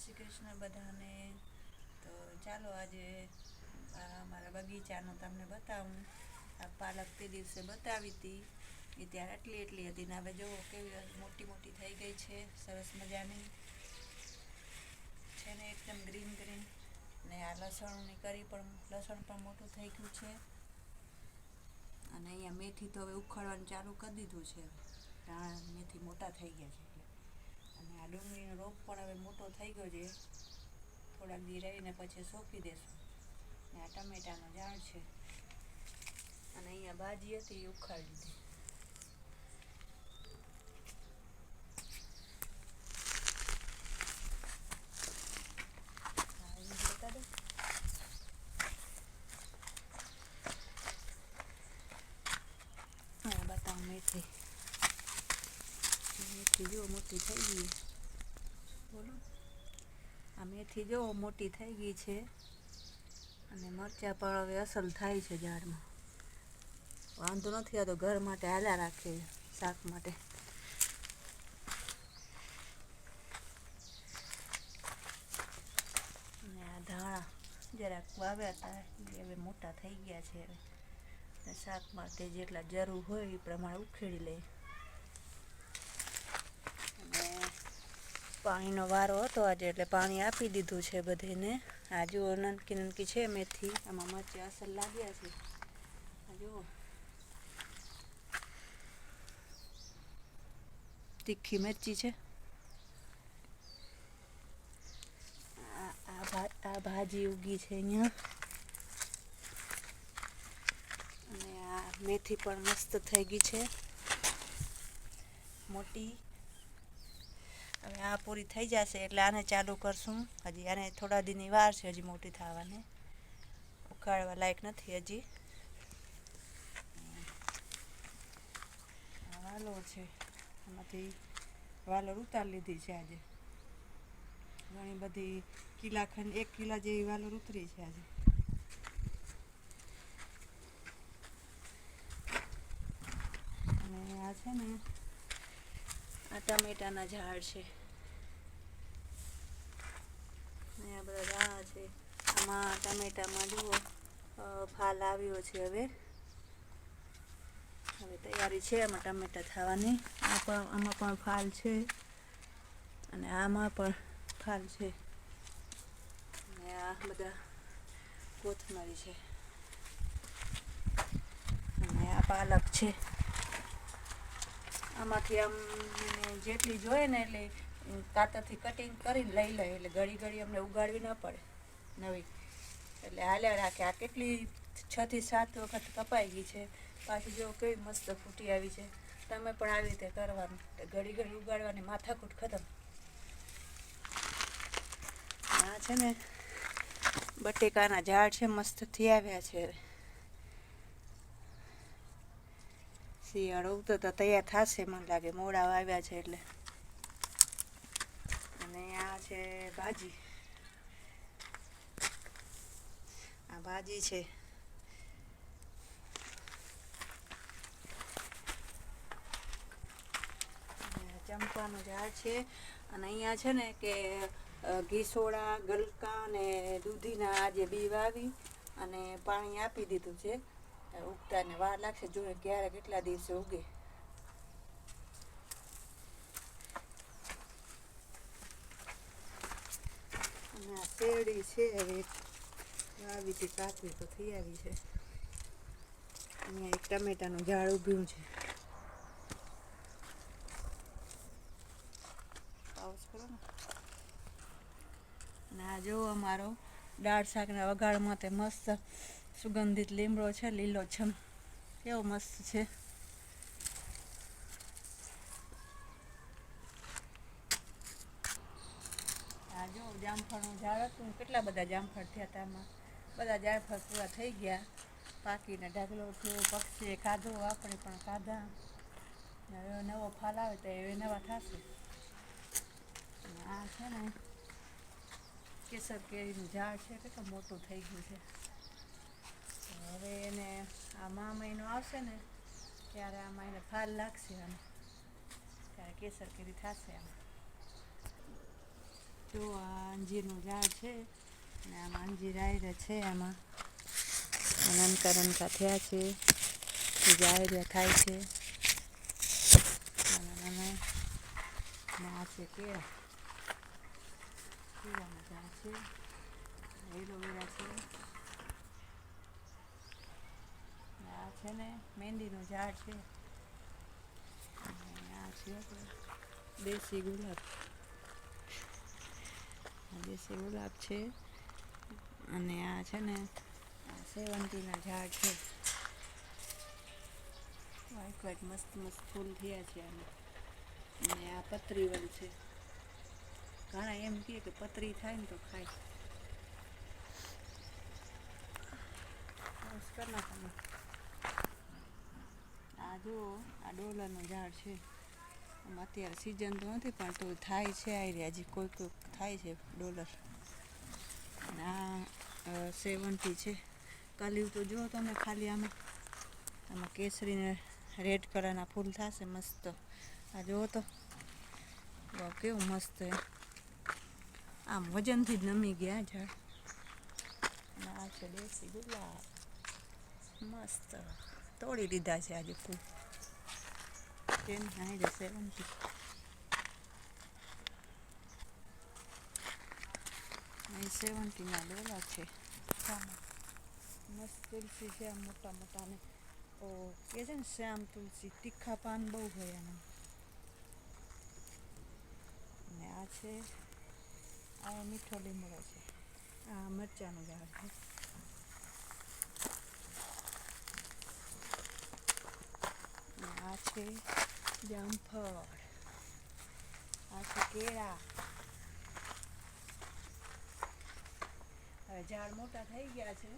શ્રી કૃષ્ણ બધાને. તો ચાલો આજે આ મારા બગીચાનું તમને બતાવું. આ પાલક તે દિવસે બતાવી હતી. એ ત્યારે આટલી એટલી હતી ને હવે જુઓ કેવી મોટી મોટી થઈ ગઈ છે. સરસ મજાની. છે ને એકદમ ગ્રીન ગ્રીન. ને આ લસણની કરી પણ, લસણ પણ મોટું થઈ ગયું છે. અને અહીંયા મેથી તો હવે ઉખાડવાનું ચાલુ કરી દીધું છે. ધાણા મેથી મોટા થઈ ગયા છે. અને આ ડુંગળીનો રોપ પણ હવે મોટો થઈ ગયો છે. થોડાક દી રહીને પછી સોંપી દેશું. અને આ ટમેટાનો ઝાડ છે. અને અહીંયા ભાજી હતી એ ઉખાડી દીધી હા, એ બતા દો. હા બતાવું મેથી મેથી જો, મોટી થઈ ગઈ. બોલો. આ મેથી જો મોટી થઈ ગઈ છે. અને મરચાં પણ હવે અસલ થાય છે ઝાડમાં વાંધો નથી આવતો ઘર માટે હાલ્યા રાખે શાક માટે. અને આ ધાણા જરાક વાવ્યા હતા એ હવે મોટા થઈ ગયા છે હવે. શાક માટે જેટલા જરૂર હોય એ પ્રમાણે ઉખેડી લે અને પાણીનો વારો હતો આજે, એટલે પાણી આપી દીધું છે બધીને. આ જુઓ નનકી નનકી છે મેથી. આમાં મરચાં અસર લાગ્યા છે. તીખી મરચી છે. આ ભાજી ઉગી છે અહીંયા. અને આ મેથી પણ મસ્ત થઈ ગઈ છે. મોટી. હવે આ પૂરી થઈ જશે એટલે આને ચાલુ કરશું. હજી આને થોડા દીની વાર છે, હજી મોટી થવાને. ઉકાળવા લાયક નથી હજી. વાલો છે. એમાંથી વાલર ઉતારી લીધી છે આજે. ઘણી બધી કિલા ખંડ, એક કિલા જેવી વાલોર ઉતરી છે આજે. અને આ છે ને, આ ટમેટાના ઝાડ છે. આ બધા ઝાડ છે. આમાં ટમેટામાં જુઓ ફાલ આવ્યો છે હવે. હવે તૈયારી છે આમાં ટમેટા થવાની. આ પણ, આમાં પણ ફાલ છે. અને આમાં પણ ફાલ છે. અને આ બધા કોથમરી છે. અને આ પાલક છે. આમાંથી આમ, જેટલી જોઈએ ને એટલે કાતરથી કટિંગ કરીને લઈ લે, એટલે ઘડી ઘડી અમને ઉગાડવી ન પડે નવી. એટલે હાલ્યા રાખે. આ કેટલી છ થી સાત વખત કપાઈ ગઈ છે. પાછી જો કેવી મસ્ત ફૂટી આવી છે. તમે પણ આવી રીતે કરવાનું. ઘડી ઘડી ઉગાડવાની માથાકૂટ ખતમ. આ છે ને બટેકાના ઝાડ છે, મસ્ત થઈ આવ્યા છે. શિયાળો ઉગતો તો તૈયાર થશે, મને લાગે. મોડા આવ્યા છે એટલે. આ છે ભાજી. આ ભાજી છે. ચંપાનું ઝાડ છે. અને અહીંયા છે ને કે ઘીસોડા, ગલકા અને દૂધીના આજે બી વાવી અને પાણી આપી દીધું છે. હવે ઉગતા ને વાર લાગશે. જોઈએ ક્યારે કેટલા દિવસે ઉગે અને આ શેરડી છે હવે. વાવી હતી કાચવી તો થઈ આવી છે. અહીંયા એક ટમેટાનું ઝાડ ઊભ્યું છે. ના. જો અમારો દાળ શાકના વઘારમાં તે મસ્ત સુગંધિત લીમડો છે લીલો છમ કેવો મસ્ત છે આ જો જામફળનું ઝાડ હતું કેટલા બધા જામફળ થયા હતા આમાં. બધા જામફળ પૂરા થઈ ગયા. પાકીને ઢગલો થયો, પક્ષીએ ખાધો, આપણે પણ ખાધા. હવે નવો ફાલ આવે તો એ નવા થશે. આ છે ને કેસર કેરીનું ઝાડ છે, કેટલું મોટું થઈ ગયું છે. હવે એને આ મા મહિનો આવશે ને, ત્યારે આમાં એને ફાલ લાગશે આમ. ત્યારે કેસર કેરી થશે આમ. જો આ અંજીરનું ઝાડ છે અને આમાં અંજીર આયરા છે આમાં. નાનકા નાનકા થયા છે બીજા આયરા થાય છે. આ છે કેળા. કેળાનું ઝાડ છે એલોવેરા છે. આ છે ને મહેંદીનું ઝાડ છે. આ છે દેશી ગુલાબ. દેશી ગુલાબ છે. અને આ છે ને સેવંતીના ઝાડ છે. વાઈટ વાઈટ મસ્ત મસ્ત ફૂલ થયા છે આને. અને આ પતરીવલ છે. ઘણા એમ કહે કે પતરી થાય ને તો ખાય. આ જુઓ, આ ડોલરનું ઝાડ છે. અત્યારે સિઝન તો નથી, પણ તો થાય છે આવી રહ્યા હજી કોઈ કોઈક થાય છે ડોલર અને આ સેવન્ટી છે. કલી તો જુઓ તમે ખાલી આમાં આમાં કેસરીને રેડ કલરના ફૂલ થશે મસ્ત. આ જુઓ તો. કેવું મસ્ત એ આમ વજનથી જ નમી ગયા ઝાડ. અને આ છે દેશી ગુલાબ. મસ્ત. તોડી લીધા છે આજે ફૂલ. 10, 70. અહીં સેવન્ટીના ડોલા છે મસ્ત તુલસી છે આમ મોટા મોટા ને ઓ કે છે ને શ્યામ તુલસી તીખા પાન બહુ હોય એના ને આ છે આ મીઠો લીમડો છે આ મરચાનું ઝાડ છે આ છે જામફળ આ છે કેળા હવે ઝાડ મોટા થઈ ગયા છે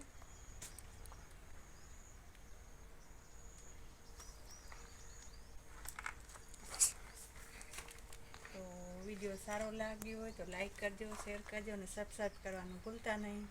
તો વીડિયો સારો લાગ્યો હોય તો લાઈક કરજો શેર કરજો અને સબસ્ક્રાઈબ કરવાનું ભૂલતા નહીં